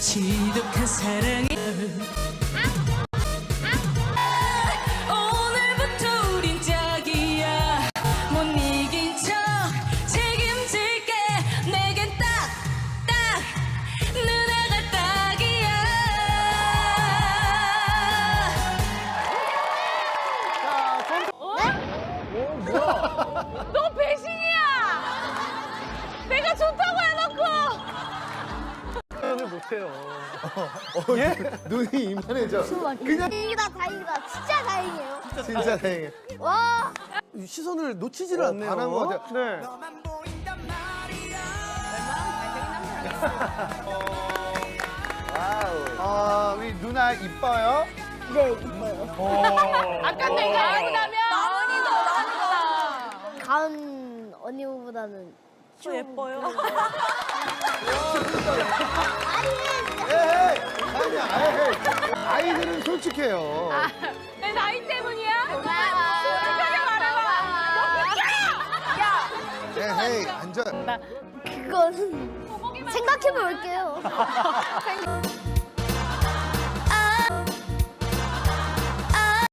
지독한 사랑이 오늘부터 우린 짝이야. 못 이긴 척 책임질게. 내겐 딱딱 누나가 딱이야. 너 배신이야! 못해요. 예? 눈이 이만해져. 그냥 다행이다 다행이다 진짜 다행이에요 진짜 다행이에요. 와 시선을 놓치지를 어, 않네요. 반한 것 같아요. 네. 아, 우리 누나 이뻐요? 네 이뻐요 아까 내가 예쁘다며! 나은이도, 나은이다! 가은 언니보다는 좀 예뻐요 에헤이, 아니야, 에헤이. 아이들은 솔직해요. 내 나이 때문이야? 솔직하게 말해봐! 야! 에헤이, 앉아. 그거는 생각해 볼게요